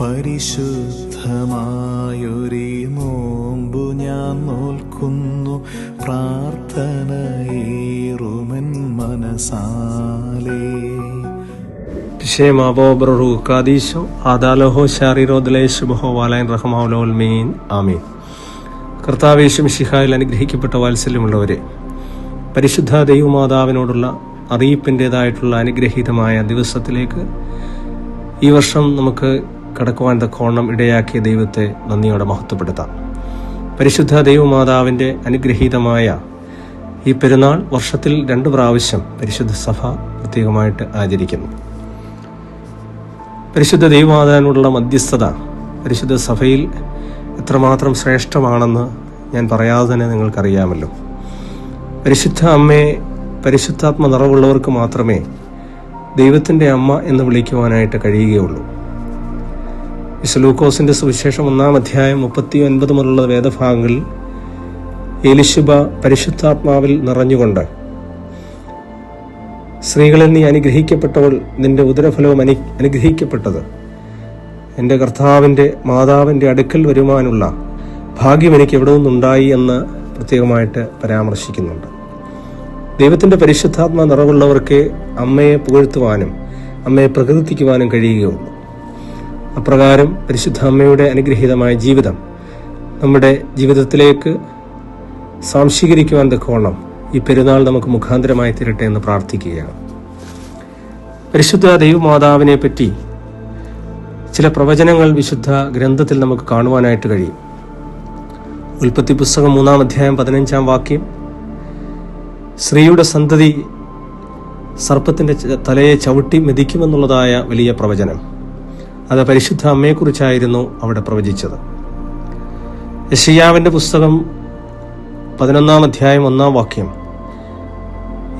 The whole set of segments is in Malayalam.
പരിശുദ്ധമായൊരു നോമ്പു ഞാൻ നോൽക്കുന്നു. പ്രാർത്ഥനയേറുമൻ മനസാലേ. ഷേമാബോ ബ്രറു കാദീശോ ആദാലഹോ ഷാറിറോ ദലേശുബഹോ വാലൈൻ റഹ്മാവുലോൽ മീൻ ആമീൻ. കർത്താവേശും ഷിഹായിൽ അനുഗ്രഹിക്കപ്പെട്ട വാത്സല്യമുള്ളവരെ പരിശുദ്ധ ദൈവമാതാവിനോടുള്ള അറിയിപ്പിന്റെതായിട്ടുള്ള അനുഗ്രഹീതമായ ദിവസത്തിലേക്ക് ഈ വർഷം നമുക്ക് കടക്കുവാൻ തക്കോണം ഇടയാക്കിയ ദൈവത്തെ നന്ദിയോടെ മഹത്വപ്പെടുത്താം. പരിശുദ്ധ ദൈവമാതാവിന്റെ അനുഗ്രഹീതമായ ഈ പെരുന്നാൾ വർഷത്തിൽ രണ്ട് പ്രാവശ്യം പരിശുദ്ധ സഭ പ്രത്യേകമായിട്ട് ആചരിക്കുന്നു. പരിശുദ്ധ ദൈവമാതാവിനോടുള്ള മധ്യസ്ഥത പരിശുദ്ധ സഭയിൽ എത്രമാത്രം ശ്രേഷ്ഠമാണെന്ന് ഞാൻ പറയാതെ തന്നെ നിങ്ങൾക്കറിയാമല്ലോ. പരിശുദ്ധ അമ്മയെ പരിശുദ്ധാത്മ നിറവുള്ളവർക്ക് മാത്രമേ ദൈവത്തിന്റെ അമ്മ എന്ന് വിളിക്കുവാനായിട്ട് കഴിയുകയുള്ളൂ. വിശലൂക്കോസിന്റെ സുവിശേഷം ഒന്നാം അധ്യായം മുപ്പത്തി ഒൻപത് മുതലുള്ള വേദഭാഗങ്ങളിൽ എലിശുബ പരിശുദ്ധാത്മാവിൽ നിറഞ്ഞുകൊണ്ട് സ്ത്രീകളിൽ നീ അനുഗ്രഹിക്കപ്പെട്ടവൾ നിന്റെ ഉദരഫലവും അനു അനുഗ്രഹിക്കപ്പെട്ടത്. എന്റെ കർത്താവിന്റെ മാതാവിന്റെ അടുക്കൽ വരുവാനുള്ള ഭാഗ്യം എനിക്ക് എവിടെ നിന്നുണ്ടായി എന്ന് പ്രത്യേകമായിട്ട് പരാമർശിക്കുന്നുണ്ട്. ദൈവത്തിന്റെ പരിശുദ്ധാത്മ നിറവുള്ളവർക്ക് അമ്മയെ പുകഴ്ത്തുവാനും അമ്മയെ പ്രകീർത്തിക്കുവാനും കഴിയുകയുള്ളൂ. അപ്രകാരം പരിശുദ്ധ അമ്മയുടെ അനുഗ്രഹീതമായ ജീവിതം നമ്മുടെ ജീവിതത്തിലേക്ക് സാംശീകരിക്കുവാൻ തക്കോണം ഈ പെരുന്നാൾ നമുക്ക് മുഖാന്തരമായി തീരട്ടെ എന്ന് പ്രാർത്ഥിക്കുകയാണ്. പരിശുദ്ധ ദൈവമാതാവിനെ പറ്റി ചില പ്രവചനങ്ങൾ വിശുദ്ധ ഗ്രന്ഥത്തിൽ നമുക്ക് കാണുവാനായിട്ട് കഴിയും. ഉൽപ്പത്തി പുസ്തകം മൂന്നാം അധ്യായം പതിനഞ്ചാം വാക്യം. സ്ത്രീയുടെ സന്തതി സർപ്പത്തിന്റെ തലയെ ചവിട്ടി മെതിക്കുമെന്നുള്ളതായ വലിയ പ്രവചനം. അത് പരിശുദ്ധ അമ്മയെക്കുറിച്ചായിരുന്നു അവിടെ പ്രവചിച്ചത്. യഷിയാവിന്റെ പുസ്തകം പതിനൊന്നാം അധ്യായം ഒന്നാം വാക്യം.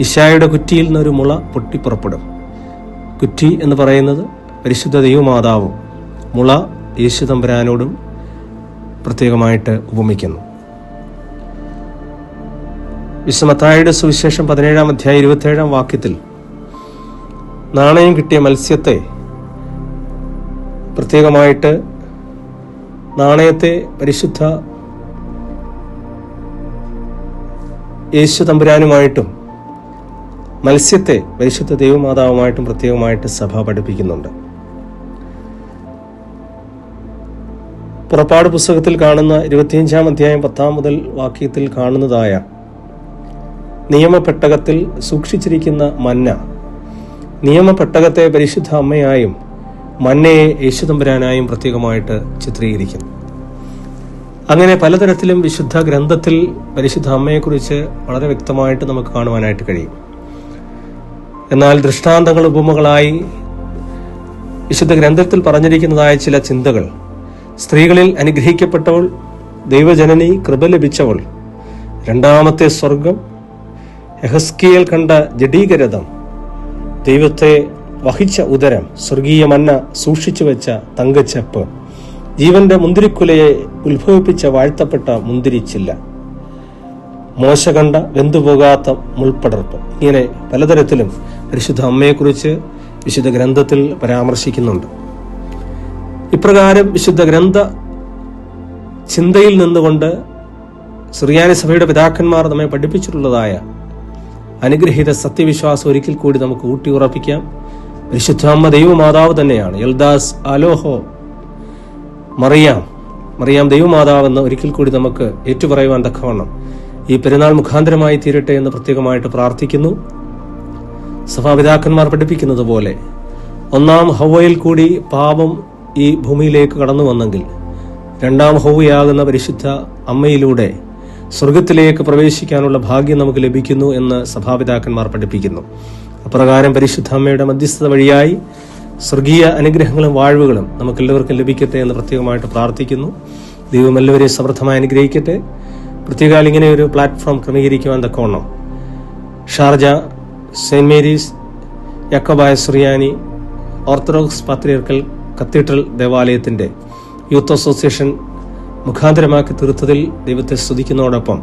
ഇഷായുടെ കുറ്റിയിൽ നിന്നൊരു മുള പൊട്ടിപ്പുറപ്പെടും. കുറ്റി എന്ന് പറയുന്നത് പരിശുദ്ധ ദൈവമാതാവും മുള യേശു തമ്പുരാനോടും പ്രത്യേകമായിട്ട് ഉപമിക്കുന്നു. വിശ്വമത്തായുടെ സുവിശേഷം പതിനേഴാം അധ്യായം ഇരുപത്തേഴാം വാക്യത്തിൽ നാണയം കിട്ടിയ മത്സ്യത്തെ പ്രത്യേകമായിട്ട് നാണയത്തെ പരിശുദ്ധ യേശു തമ്പുരാനുമായിട്ടും മത്സ്യത്തെ പരിശുദ്ധ ദൈവമാതാവുമായിട്ടും പ്രത്യേകമായിട്ട് സഭ പഠിപ്പിക്കുന്നുണ്ട്. പുറപ്പാട് പുസ്തകത്തിൽ കാണുന്ന ഇരുപത്തിയഞ്ചാം അധ്യായം പത്താം മുതൽ വാക്യത്തിൽ കാണുന്നതായ നിയമപ്പെട്ടകത്തിൽ സൂക്ഷിച്ചിരിക്കുന്ന മന്ന നിയമപ്പെട്ടകത്തെ പരിശുദ്ധ അമ്മയായും മന്നയെ യേശുതമ്പുരാനായും പ്രത്യേകമായിട്ട് ചിത്രീകരിക്കുന്നു. അങ്ങനെ പലതരത്തിലും വിശുദ്ധ ഗ്രന്ഥത്തിൽ പരിശുദ്ധ അമ്മയെക്കുറിച്ച് വളരെ വ്യക്തമായിട്ട് നമുക്ക് കാണുവാനായിട്ട് കഴിയും. എന്നാൽ ദൃഷ്ടാന്തങ്ങൾ ഉപമകളായി വിശുദ്ധ ഗ്രന്ഥത്തിൽ പറഞ്ഞിരിക്കുന്നതായ ചില ചിന്തകൾ സ്ത്രീകളിൽ അനുഗ്രഹിക്കപ്പെട്ടവൾ ദൈവജനനി കൃപ ലഭിച്ചവൾ രണ്ടാമത്തെ സ്വർഗം യഹസ്കിയൽ കണ്ട ജഡീകരഥം ദൈവത്തെ വഹിച്ച ഉദരം സ്വർഗീയ മന്ന സൂക്ഷിച്ചു വെച്ച തങ്കച്ചപ്പ്. ജീവന്റെ മുന്തിരിക്കുലയെ ഉത്ഭവിപ്പിച്ച വാഴ്ത്തപ്പെട്ട മുന്തിരിച്ചില്ല മോശ കണ്ട വെന്തുപോകാത്ത മുൾപ്പടർപ്പ്. ഇങ്ങനെ പലതരത്തിലും പരിശുദ്ധ അമ്മയെക്കുറിച്ച് വിശുദ്ധ ഗ്രന്ഥത്തിൽ പരാമർശിക്കുന്നുണ്ട്. ഇപ്രകാരം വിശുദ്ധ ഗ്രന്ഥ ചിന്തയിൽ നിന്നുകൊണ്ട് സിറിയാനി സഭയുടെ പിതാക്കന്മാർ നമ്മെ പഠിപ്പിച്ചിട്ടുള്ളതായ അനുഗ്രഹീത സത്യവിശ്വാസം ഒരിക്കൽ കൂടി നമുക്ക് ഊട്ടിയുറപ്പിക്കാം. പരിശുദ്ധ അമ്മ ദൈവമാതാവ് തന്നെയാണ്. എൽദാസ് അലോഹോ മറിയാം. മറിയാം ദൈവമാതാവെന്ന് ഒരിക്കൽ കൂടി നമുക്ക് ഏറ്റുപറയുവാൻ തക്കവണ്ണം ഈ പെരുന്നാൾ മുഖാന്തരമായി തീരട്ടെ എന്ന് പ്രത്യേകമായിട്ട് പ്രാർത്ഥിക്കുന്നു. സഭാപിതാക്കന്മാർ പഠിപ്പിക്കുന്നത് പോലെ ഒന്നാം ഹൗവയിൽ കൂടി പാപം ഈ ഭൂമിയിലേക്ക് കടന്നു വന്നെങ്കിൽ രണ്ടാം ഹൗവയാകുന്ന പരിശുദ്ധ അമ്മയിലൂടെ സ്വർഗത്തിലേക്ക് പ്രവേശിക്കാനുള്ള ഭാഗ്യം നമുക്ക് ലഭിക്കുന്നു എന്ന് സഭാപിതാക്കന്മാർ പഠിപ്പിക്കുന്നു. അപ്രകാരം പരിശുദ്ധ അമ്മയുടെ മധ്യസ്ഥത വഴിയായി സ്വർഗീയ അനുഗ്രഹങ്ങളും വാഴ്വുകളും നമുക്ക് എല്ലാവർക്കും ലഭിക്കട്ടെ എന്ന് പ്രത്യേകമായിട്ട് പ്രാർത്ഥിക്കുന്നു. ദൈവം എല്ലാവരെയും സമൃദ്ധമായി അനുഗ്രഹിക്കട്ടെ. പ്രത്യേകാൽ ഇങ്ങനെ ഒരു പ്ലാറ്റ്ഫോം ക്രമീകരിക്കുവാൻ തക്കോണം ഷാർജ സെന്റ് മേരീസ് യക്കബായ സുറിയാനി ഓർത്തഡോക്സ് പാത്രിയർക്കൽ കത്തീഡ്രൽ ദേവാലയത്തിന്റെ യൂത്ത് അസോസിയേഷൻ മുഖാന്തരമാക്കി തീർത്തതിൽ ദൈവത്തെ സ്തുതിക്കുന്നതോടൊപ്പം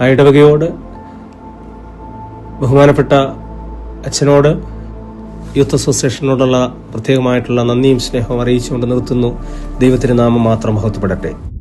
ആ ഇടവകയോട് ബഹുമാനപ്പെട്ട അച്ഛനോട് യൂത്ത് അസോസിയേഷനോടുള്ള പ്രത്യേകമായിട്ടുള്ള നന്ദിയും സ്നേഹവും അറിയിച്ചുകൊണ്ട് നിർത്തുന്നു. ദൈവത്തിന് നാമം മാത്രം മഹത്വപ്പെടട്ടെ.